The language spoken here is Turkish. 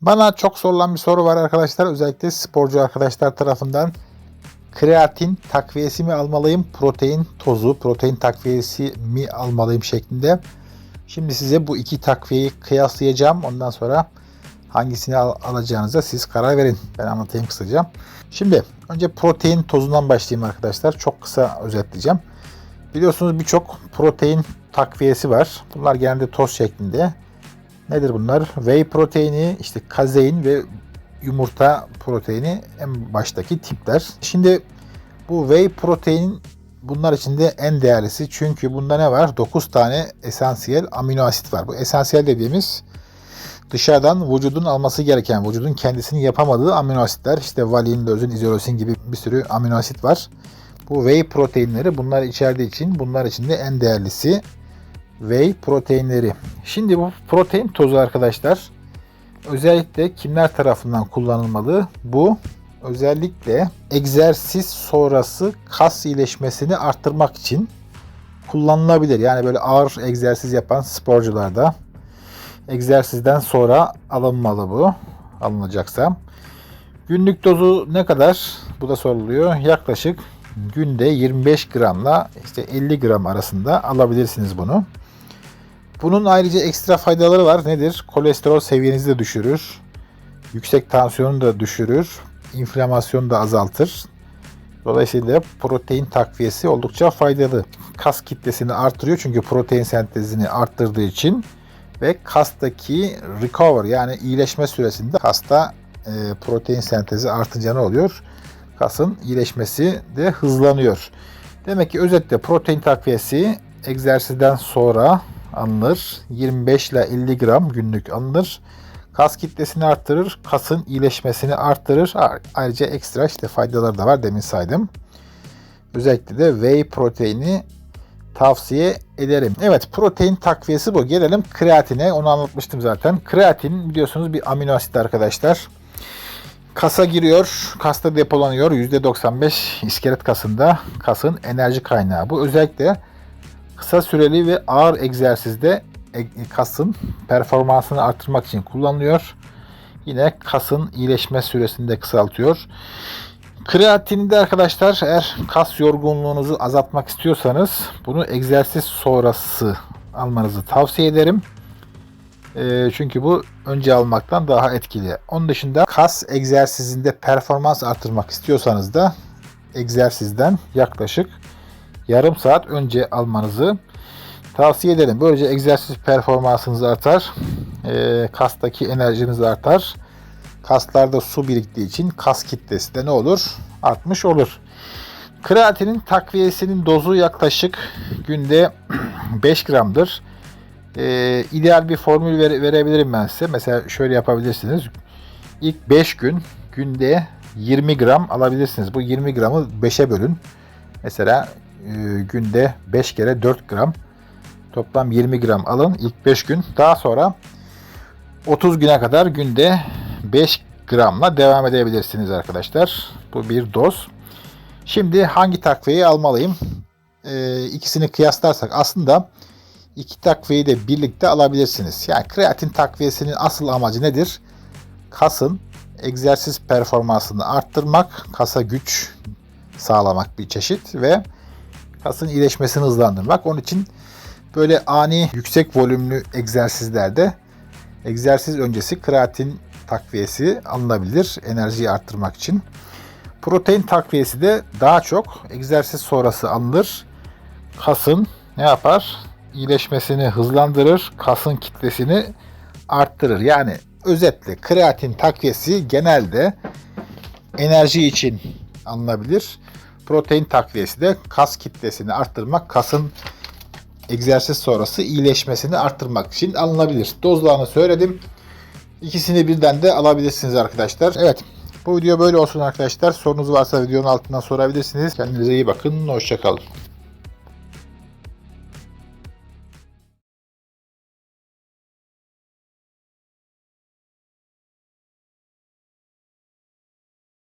Bana çok sorulan bir soru var arkadaşlar. Özellikle sporcu arkadaşlar tarafından. Kreatin takviyesi mi almalıyım? Protein tozu, protein takviyesi mi almalıyım şeklinde. Şimdi size bu iki takviyeyi kıyaslayacağım. Ondan sonra hangisini al- alacağınıza siz karar verin. Ben anlatayım kısaca. Şimdi önce protein tozundan başlayayım arkadaşlar. Çok kısa özetleyeceğim. Biliyorsunuz birçok protein takviyesi var. Bunlar genelde toz şeklinde. Nedir bunlar? Whey proteini, işte kazein ve yumurta proteini en baştaki tipler. Şimdi bu whey protein bunlar içinde en değerlisi. Çünkü bunda ne var? 9 tane esansiyel amino asit var. Bu esansiyel dediğimiz dışarıdan vücudun alması gereken, vücudun kendisini yapamadığı amino asitler. İşte valin, lözin, izolosin gibi bir sürü amino asit var. Bu whey proteinleri bunlar içerdiği için bunlar içinde en değerlisi whey proteinleri. Şimdi bu protein tozu arkadaşlar özellikle kimler tarafından kullanılmalı? Bu özellikle egzersiz sonrası kas iyileşmesini arttırmak için kullanılabilir. Yani böyle ağır egzersiz yapan sporcularda egzersizden sonra alınmalı bu. Alınacaksa. Günlük dozu ne kadar? Bu da soruluyor. Yaklaşık günde 25 gramla işte 50 gram arasında alabilirsiniz bunu. Bunun ayrıca ekstra faydaları var. Nedir? Kolesterol seviyenizi de düşürür. Yüksek tansiyonu da düşürür. inflamasyonu da azaltır. Dolayısıyla protein takviyesi oldukça faydalı. Kas kitlesini artırıyor çünkü protein sentezini arttırdığı için ve kastaki recover yani iyileşme süresinde kasta e, protein sentezi artınca ne oluyor? Kasın iyileşmesi de hızlanıyor. Demek ki özetle protein takviyesi egzersizden sonra alınır. 25 ile 50 gram günlük alınır. Kas kitlesini arttırır, kasın iyileşmesini arttırır. Ayrıca ekstra işte faydaları da var demin saydım. Özellikle de whey proteini tavsiye ederim. Evet protein takviyesi bu. Gelelim kreatine. Onu anlatmıştım zaten. Kreatin biliyorsunuz bir amino asit arkadaşlar. Kasa giriyor, kasta depolanıyor. %95 iskelet kasında kasın enerji kaynağı. Bu özellikle kısa süreli ve ağır egzersizde e- kasın performansını artırmak için kullanılıyor. Yine kasın iyileşme süresini de kısaltıyor. Kreatinde arkadaşlar eğer kas yorgunluğunuzu azaltmak istiyorsanız bunu egzersiz sonrası almanızı tavsiye ederim. E, çünkü bu önce almaktan daha etkili. Onun dışında kas egzersizinde performans artırmak istiyorsanız da egzersizden yaklaşık yarım saat önce almanızı tavsiye ederim. Böylece egzersiz performansınız artar. E, kastaki enerjiniz artar. Kaslarda su biriktiği için kas kitlesi de ne olur? Artmış olur. Kreatinin takviyesinin dozu yaklaşık günde 5 gramdır. Ee, ideal bir formül vere- verebilirim ben size. Mesela şöyle yapabilirsiniz. İlk 5 gün günde 20 gram alabilirsiniz. Bu 20 gramı 5'e bölün. Mesela e, günde 5 kere 4 gram. Toplam 20 gram alın ilk 5 gün. Daha sonra 30 güne kadar günde 5 gramla devam edebilirsiniz arkadaşlar. Bu bir doz. Şimdi hangi takviyeyi almalıyım? Ee, ikisini kıyaslarsak aslında iki takviyeyi de birlikte alabilirsiniz. Yani kreatin takviyesinin asıl amacı nedir? Kasın egzersiz performansını arttırmak, kasa güç sağlamak bir çeşit ve kasın iyileşmesini hızlandırmak. Onun için böyle ani yüksek volümlü egzersizlerde egzersiz öncesi kreatin takviyesi alınabilir enerjiyi arttırmak için. Protein takviyesi de daha çok egzersiz sonrası alınır. Kasın ne yapar? İyileşmesini hızlandırır, kasın kitlesini arttırır. Yani özetle kreatin takviyesi genelde enerji için alınabilir. Protein takviyesi de kas kitlesini arttırmak, kasın egzersiz sonrası iyileşmesini arttırmak için alınabilir. Dozlarını söyledim. İkisini birden de alabilirsiniz arkadaşlar. Evet. Bu video böyle olsun arkadaşlar. Sorunuz varsa videonun altından sorabilirsiniz. Kendinize iyi bakın. Hoşçakalın.